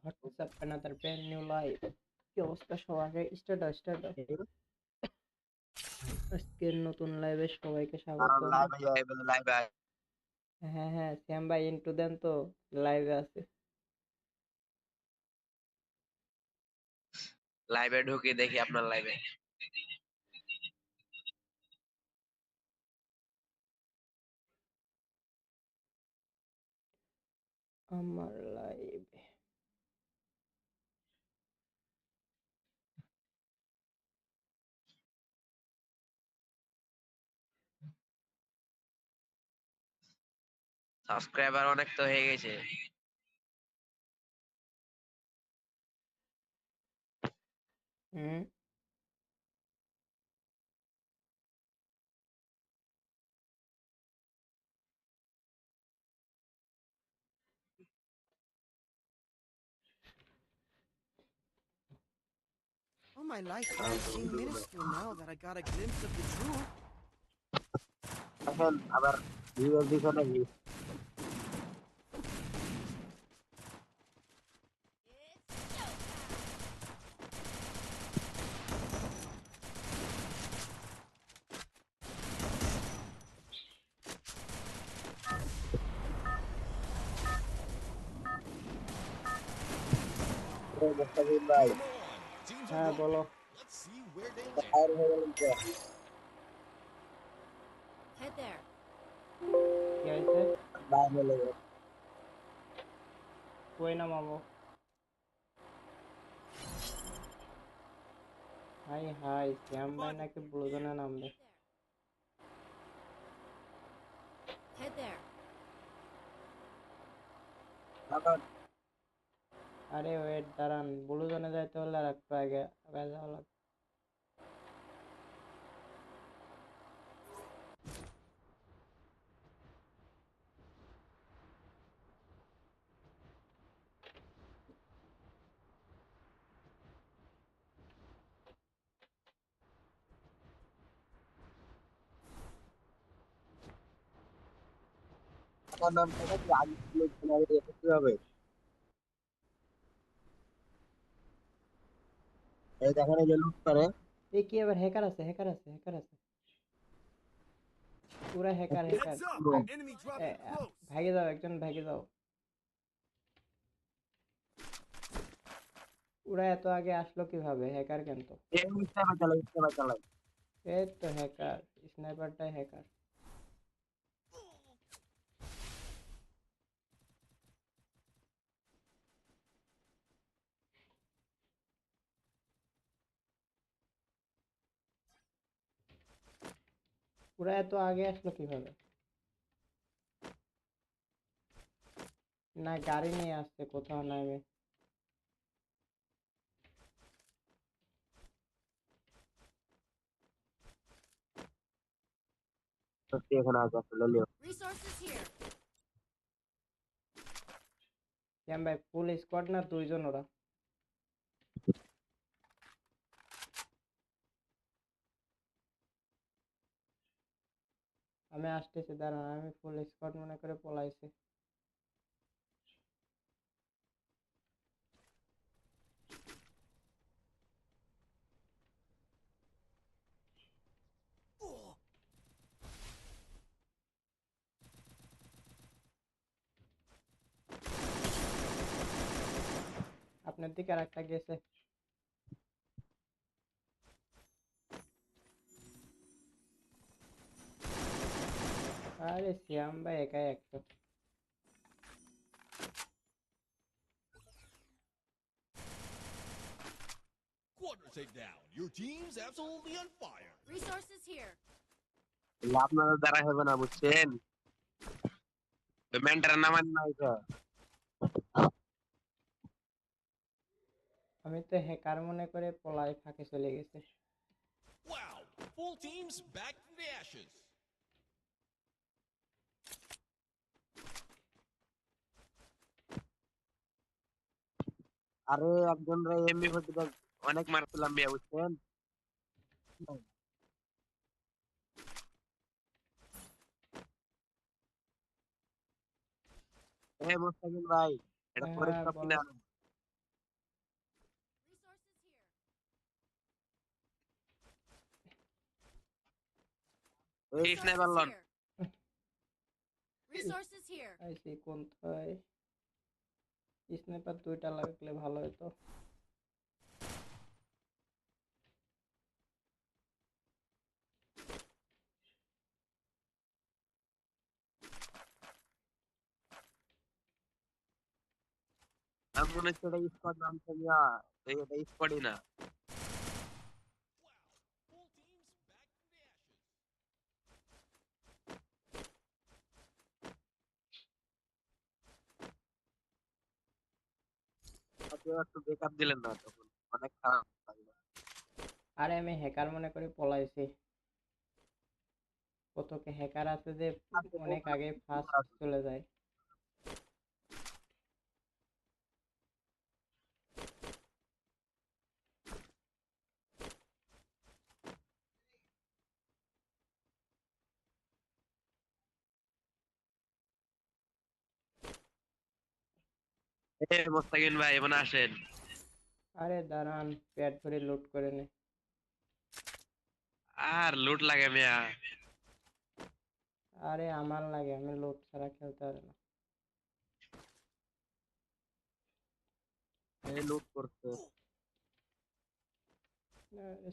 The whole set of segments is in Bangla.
WhatsApp another brand new live কি অবস্থা সবাই স্টার্ট স্টার্ট আজকের নতুন লাইভে সবাইকে স্বাগত। হ্যাঁ হ্যাঁ শ্যাম ভাই ইন্টু দেন তো লাইভে আছে। লাইভে ঢুকে দেখি আপনার লাইভে আমার লাইভে সাবস্ক্রাইবার অনেক তো হয়ে গেছে হুম Oh, my life does seem minuscule now that I got a glimpse of the truth. Mostakim ভাই হ্যাঁ Head there. না মামু হাই হাই শ্যাম ভাই নাকি ব্লুজনে নামবে. আরে ওয়েট দাঁড়ান। ব্লুজনে যাইতে হলে আর একটু আগে আগে যাওয়া লাগবে আমার নাকি আগে হবে এই দেখেন এই যে লুট করে এই কি এবার হ্যাকার আছে হ্যাকার আছে হ্যাকার আছে পুরা হ্যাকার হ্যাকার Enemy ভাগে যাও একজন ভাগে যাও ওরা এত আগে আসলো কীভাবে হ্যাকার কেন তো এই স্টেপে চালাই স্টেপে চালাই এই তো হ্যাকার স্নাইপারটাই হ্যাকার ওরা এত আগে আসলো কীভাবে? না গাড়ি নিয়ে আসছে কোথাও নামে। সত্যি এখানে আসলে ভাই ফুল স্কোয়াড না দুইজন ওরা? আমি আসতেছি দাঁড়ান আমি ফুল স্কোয়াড মনে করে পলাইছি। আপনার দিকে আর একটা গেছে। আরে শ্যাম ভাই একাই একশো Quadra takedown. Your team's absolutely on fire. Resources here. এগুলো আপনাদের দ্বারা হবে না বুঝছেন মেন্টার নামান না এটা আমি তো হ্যাকার মনে করে পলাই ফাঁকে চলে গেছে Wow. Full teams back from the ashes. আরে একজনরা এমবি হতে অনেক মারছিলাম বিয়ে বুঝছেন? এ মোস্তাকিম ভাই এটা পরে সব কিনে আনো Resources here. Resources here. I see কোন স্নাইপার দুইটা লাগলে ভালো হতো আমি মনে হচ্ছে এটা স্কোয়াড নাম মিয়া এই এটা স্কোয়াডই না একটু ব্রেকআপ দিলেন না তখন। অনেক খারাপ লাগল। আরে আমি হ্যাকার মনে করে পলাইছি। কত হ্যাকার আছে যে অনেক আগে ফার্স্ট চলে যায়। এ মোস্তাকিন ভাই এমন আসেন। আরে দাঁড়ান পেট ভরে লুট করে নে। আর লুট লাগে মিয়া। আরে আমার লাগে আমি লুট ছাড়া খেলতে পারি না। এই লুট করছে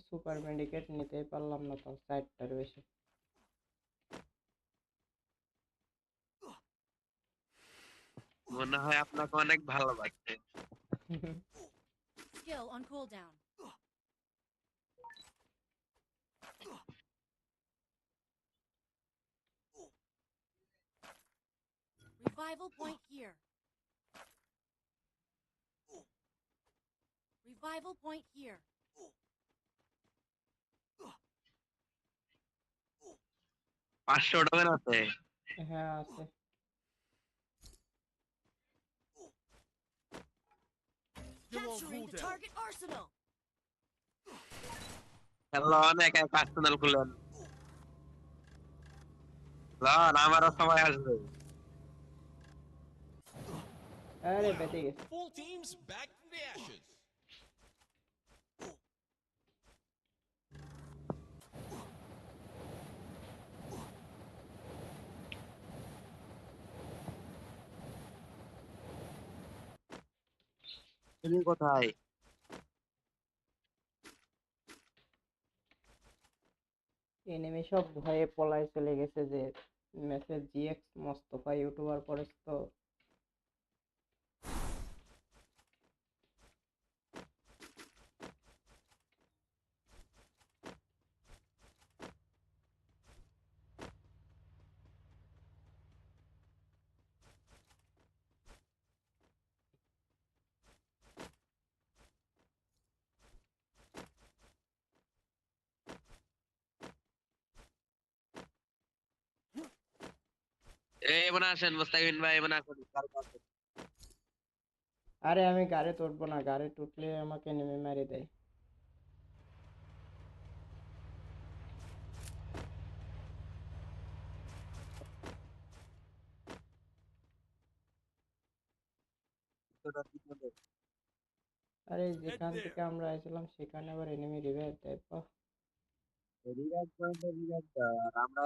সুপার মেডিকেট নিতেই পারলাম না তো সাইডটার বেশি। মনে হয় আপনাকে অনেক ভালোবাসছে Skill on cooldown. Revival point here. Revival point here. পাঁচশো টোকেন আছে হ্যাঁ আছে Capturing the target arsenal. খেলো অনেক এক আর্সেনাল খুলেন লন আমারও সময় আসবে আরে বেঁচে গেছে Full teams back from the ashes. তুমি কোথায়? এনিমি সব ভয়ে পলায় চলে গেছে যে মেসেজ জিএক্স মোস্তফা ইউটিউবার পরে তো। এমন আসেন মোস্তাকিন ভাই এমন আসেন। আরে আমি গাড়ি তুলবো না গাড়ি টুটলে আমাকে নেমে মারি দেয়? আরে যেখান থেকে আমরা আইছিলাম সেখানে আবার এনিমি রিভাইভ দেয় বাহ। রিভাইভ পয়েন্টে রিভাইভ আর আমরা